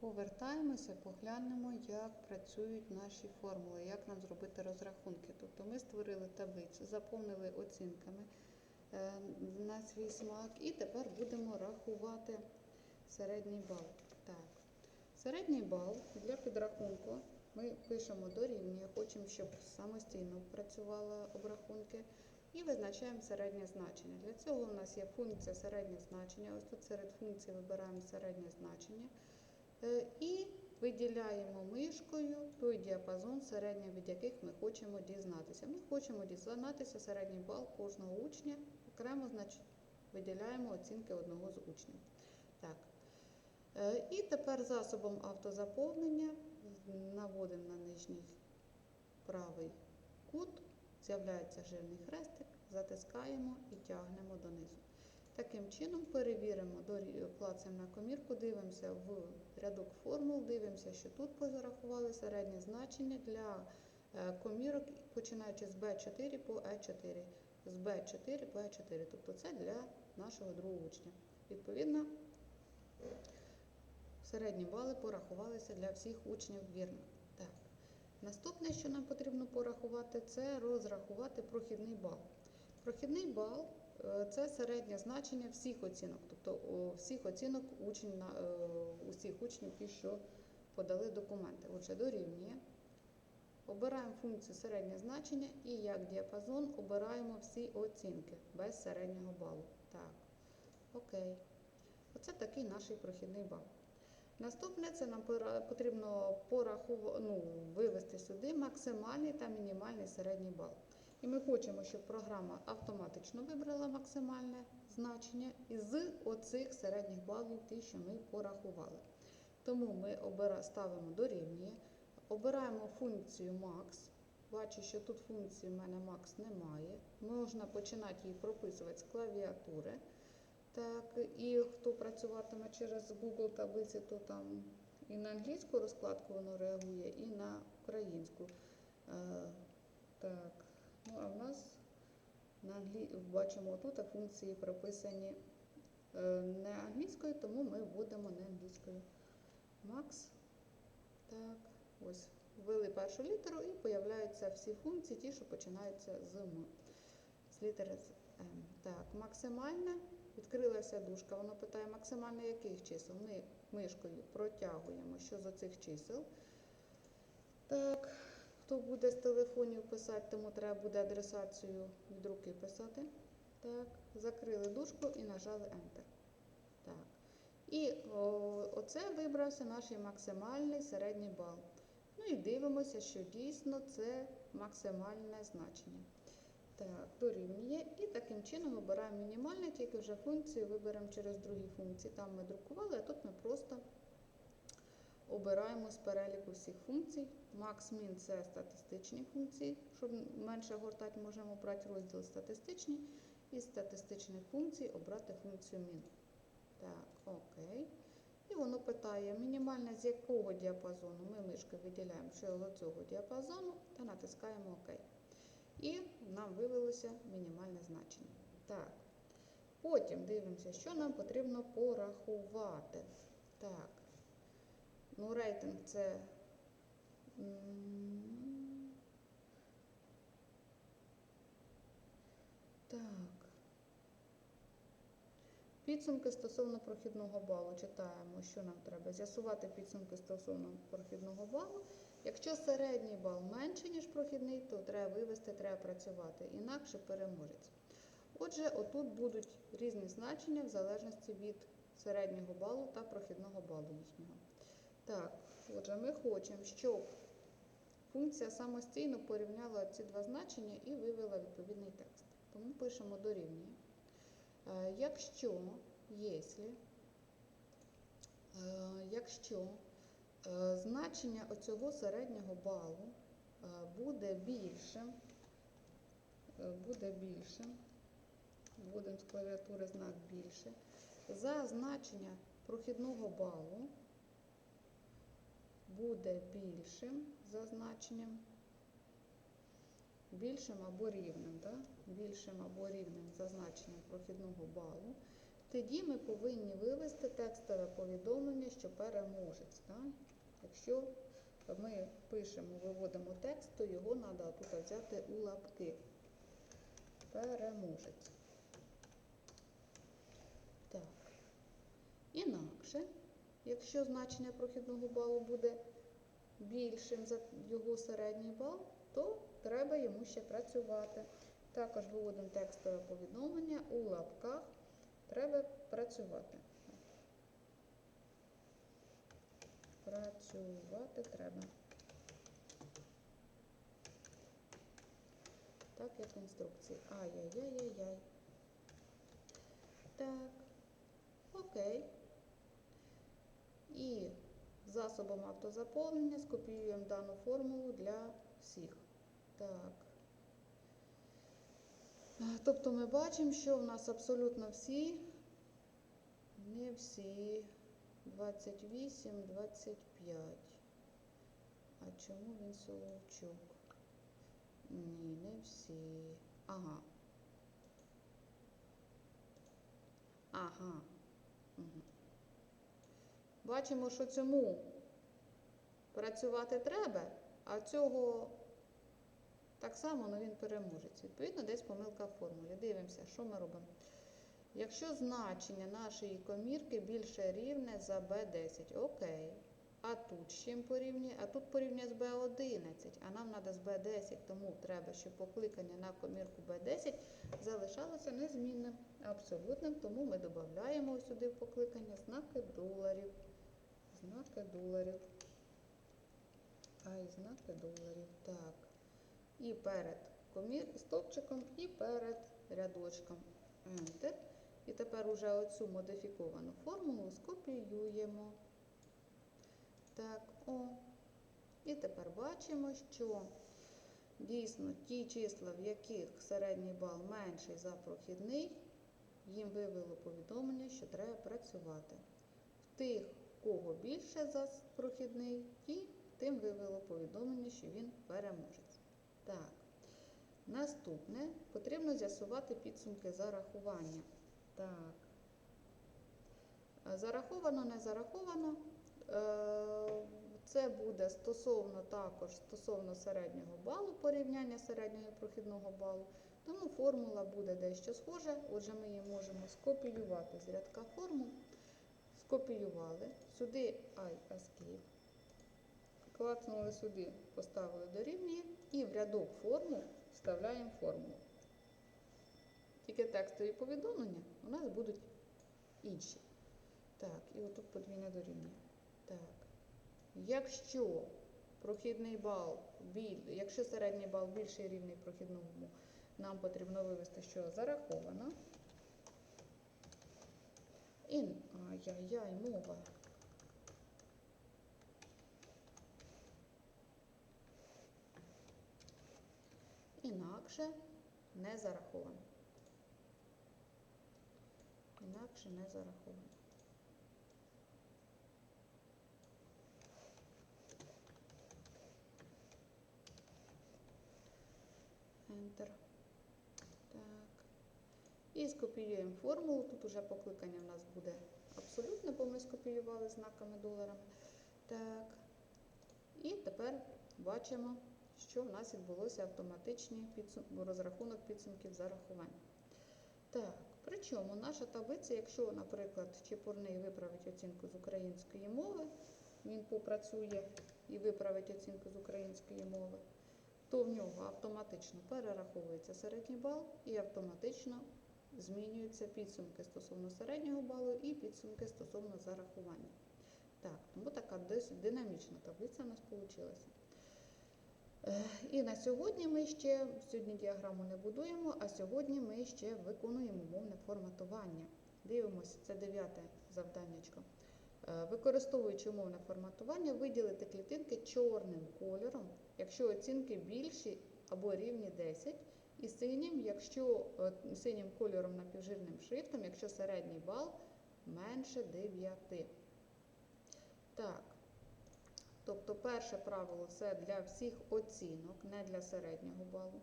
Повертаємося, поглянемо, як працюють наші формули, як нам зробити розрахунки. Тобто ми створили таблицю, заповнили оцінками е, на свій смак і тепер будемо рахувати середній бал. Так. Середній бал для підрахунку ми пишемо дорівнює, хочемо, щоб самостійно працювали обрахунки. І визначаємо середнє значення. Для цього у нас є функція середнє значення. Ось тут серед функцій вибираємо середнє значення. Е, І виділяємо мишкою той діапазон, середній від яких ми хочемо дізнатися. Ми хочемо дізнатися середній бал кожного учня. Окремо значить, виділяємо оцінки одного з учнів. Так. Е, І тепер засобом автозаповнення наводимо на нижній правий кут, з'являється жирний хрестик, затискаємо і тягнемо донизу. Таким чином перевіримо, клацаємо на комірку, дивимося в рядок формул, дивимося, що тут порахували середнє значення для е, комірок, починаючи з B4 по E4. З B4 по E4. Тобто це для нашого другого учня. Відповідно, середні бали порахувалися для всіх учнів вірно. Так. Наступне, що нам потрібно порахувати, це розрахувати прохідний бал. Прохідний бал це середнє значення всіх оцінок, тобто всіх оцінок учень, усіх учнів, ті, що подали документи. Отже, дорівнює. Обираємо функцію середнє значення і як діапазон обираємо всі оцінки без середнього балу. Так, окей. Оце такий наш прохідний бал. Наступне це нам потрібно порахувати, ну, вивести сюди максимальний та мінімальний середній бал. І ми хочемо, щоб програма автоматично вибрала максимальне значення із оцих середніх балів, ті, що ми порахували. Тому ми ставимо дорівнює, обираємо функцію max. Бачу, що тут функції в мене max немає. Можна починати її прописувати з клавіатури. Так, І хто працюватиме через Google таблиці, то там і на англійську розкладку воно реагує, і на українську. Е, так. Ну, а в нас на англі... бачимо тут функції прописані е, не англійською, тому ми вводимо не англійською. Max. Так, ось. Ввели першу літеру і появляються всі функції, ті, що починаються з М. З літери з М. Так, максимальне. Відкрилася дужка, воно питає максимально яких чисел. Ми мишкою протягуємо, що з оцих чисел. Так, хто буде з телефонів писати, тому треба буде адресацію від руки писати. Так, закрили дужку і нажали Enter. Так. І о, оце вибрався наш максимальний середній бал. Ну і дивимося, що дійсно це максимальне значення. Так, дорівнює. І таким чином обираємо мінімальне, тільки вже функцію виберемо через другі функції. Там ми друкували, а тут ми просто обираємо з переліку всіх функцій. Max-min це статистичні функції. Щоб менше гортати, можемо обрати розділ статистичні. І з статистичних функцій обрати функцію min. Так, окей. І воно питає, мінімальне з якого діапазону. Ми мишкою виділяємо, що з цього діапазону та натискаємо ОК. І нам вивелося мінімальне значення. Так. Потім дивимося, що нам потрібно порахувати. Так. Ну, рейтинг це. Так. Підсумки стосовно прохідного балу. Читаємо, що нам треба. З'ясувати підсумки стосовно прохідного балу. Якщо середній бал менше, ніж прохідний, то треба вивести, треба працювати. Інакше переможець. Отже, отут будуть різні значення в залежності від середнього балу та прохідного балу їхнього. Так, отже, ми хочемо, щоб функція самостійно порівняла ці два значення і вивела відповідний текст. Тому пишемо дорівнює. Е, якщо, якщо, е, якщо е, значення оцього середнього балу буде більшим, буде більшим, вводимо з клавіатури знак більше, за значення прохідного балу буде більшим за значенням, більшим або рівним, да? більшим або рівним за значенням прохідного балу, тоді ми повинні вивести текстове повідомлення, що переможець. Так? Якщо ми пишемо, виводимо текст, то його треба тут взяти у лапки. Переможець. Так. Інакше, якщо значення прохідного балу буде більшим за його середній бал, то треба йому ще працювати. Також виводимо текстове повідомлення у лапках. Треба працювати. Працювати треба. Так, як в інструкції. Ай-яй-яй-яй-яй. Так. Окей. Засобом автозаповнення скопіюємо дану формулу для всіх. Так. Тобто ми бачимо, що в нас абсолютно всі, не всі, 28, 25. А чому він Соловчук? Ні, не всі. Ага. Ага. Угу. Бачимо, що цьому працювати треба, а цього так само, але він переможець. Відповідно, десь помилка формулі. Дивимося, що ми робимо. Якщо значення нашої комірки більше рівне за B10, окей. А тут з чим порівнює? А тут порівнює з B11, а нам треба з B10, тому треба, щоб покликання на комірку B10 залишалося незмінним, абсолютним, тому ми додаємо сюди в покликання знаки доларів. Знаки доларів. Ай, знаки доларів. Так. І перед комір... стовпчиком, і перед рядочком. Enter. І тепер уже оцю модифіковану формулу скопіюємо. Так, о. І тепер бачимо, що дійсно ті числа, в яких середній бал менший за прохідний, їм вивело повідомлення, що треба працювати. В тих, кого більше за прохідний, ті, тим вивело повідомлення, що він переможець. Так. Наступне потрібно з'ясувати підсумки зарахування. Так. Зараховано, не зараховано. Е, Це буде стосовно також стосовно середнього балу, порівняння середнього і прохідного балу. Тому формула буде дещо схожа. Отже, ми її можемо скопіювати з рядка формул. Скопіювали. Сюди I escape. Клацнули сюди, поставили дорівнює і в рядок формул вставляємо формулу. Тільки текстові повідомлення у нас будуть інші. Так, і отут подвійне дорівнює. Так. Якщо прохідний бал, якщо середній бал більший рівний прохідному, нам потрібно вивести, що зараховано. І, ай-яй-яй, мова. Інакше не зараховано. Інакше не зараховано. Enter. І скопіюємо формулу. Тут уже покликання в нас буде абсолютне, бо ми скопіювали знаками доларами. Так. І тепер бачимо, що в нас відбулося автоматичний підсум... розрахунок підсумків зарахування. Так, причому наша таблиця, якщо, наприклад, Чепурний виправить оцінку з української мови, він попрацює і виправить оцінку з української мови, то в нього автоматично перераховується середній бал і автоматично змінюються підсумки стосовно середнього балу і підсумки стосовно зарахування. Так, тому така динамічна таблиця у нас вийшла. І на сьогодні ми ще сьогодні діаграму не будуємо, а сьогодні ми ще виконуємо мовне форматування. Дивимося, це дев'яте завданнячко. Е, Використовуючи мовне форматування, виділити клітинки чорним кольором, якщо оцінки більші або рівні 10, і синім, якщо е, синім кольором напівжирним шрифтом, якщо середній бал менше 9. Так. Тобто перше правило це для всіх оцінок, не для середнього балу.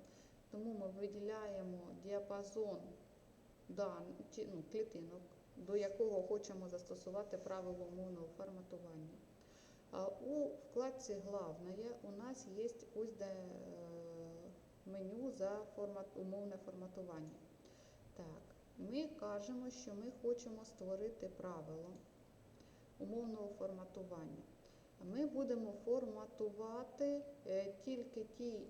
Тому ми виділяємо діапазон дан, ну, клітинок до якого хочемо застосувати правило умовного форматування. А у вкладці Главное у нас є ось де е, меню за формат, умовне форматування. Так, ми кажемо, що ми хочемо створити правило умовного форматування. Ми будемо форматувати е, тільки ті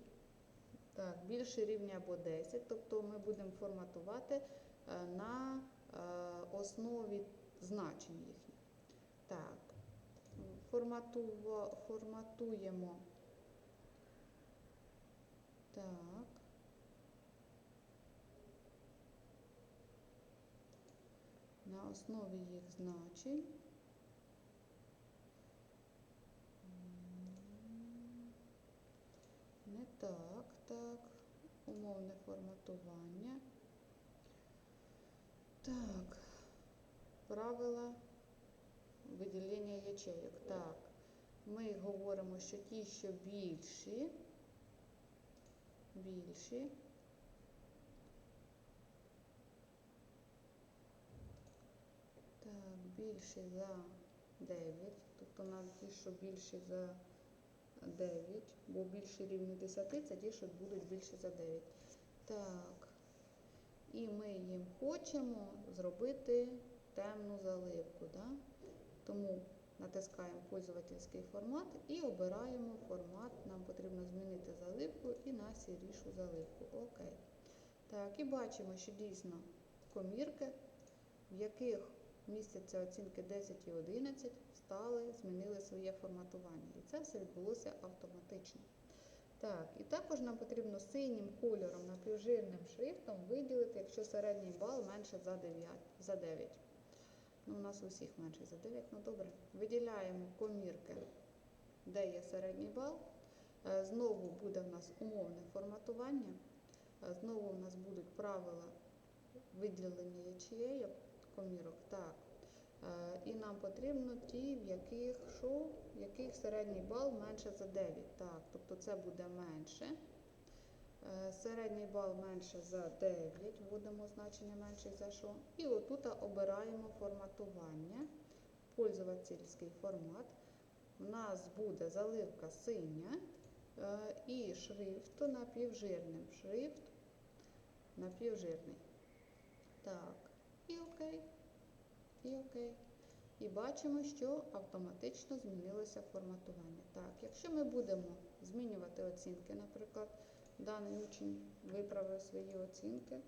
так, більше рівня або 10, тобто ми будемо форматувати е, на е, основі значень їхніх. Так, форматуємо. Так. На основі їх значень. Не так, так. Умовне форматування. Так. Правила виділення ячейок. Так. Ми говоримо, що ті, що більші, більші. Так, більші за 9. Тобто у нас ті, що більші за 9, бо більше рівня 10, це ті, що будуть більше за 9. Так. І ми їм хочемо зробити темну заливку. Да? Тому натискаємо пользовательський формат і обираємо формат. Нам потрібно змінити заливку і на сірішу заливку. Окей. Так, і бачимо, що дійсно комірки, в яких містяться оцінки 10 і 11, стали, змінили своє форматування. І це все відбулося автоматично. Так, і також нам потрібно синім кольором напівжирним шрифтом виділити, якщо середній бал менше за 9. За 9. Ну, у нас у всіх менше за 9, ну добре. Виділяємо комірки, де є середній бал. Е, Знову буде в нас умовне форматування. Е, Знову у нас будуть правила виділення ячеїв, комірок. Так. Е, І нам потрібно ті, в яких що, в яких середній бал менше за 9. Так, тобто це буде менше. Е, Середній бал менше за 9, вводимо значення менше за що. І отут обираємо форматування, пользовательський формат. У нас буде заливка синя е, і шрифт напівжирним. Шрифт напівжирний. Так, і окей. І окей. І бачимо, що автоматично змінилося форматування. Так, якщо ми будемо змінювати оцінки, наприклад, даний учень виправив свої оцінки,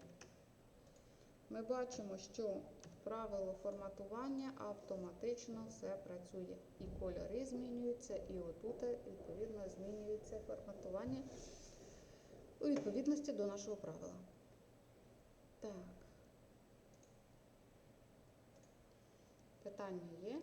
ми бачимо, що правило форматування автоматично все працює. І кольори змінюються, і отут, відповідно, змінюється форматування у відповідності до нашого правила. Так. Питання є?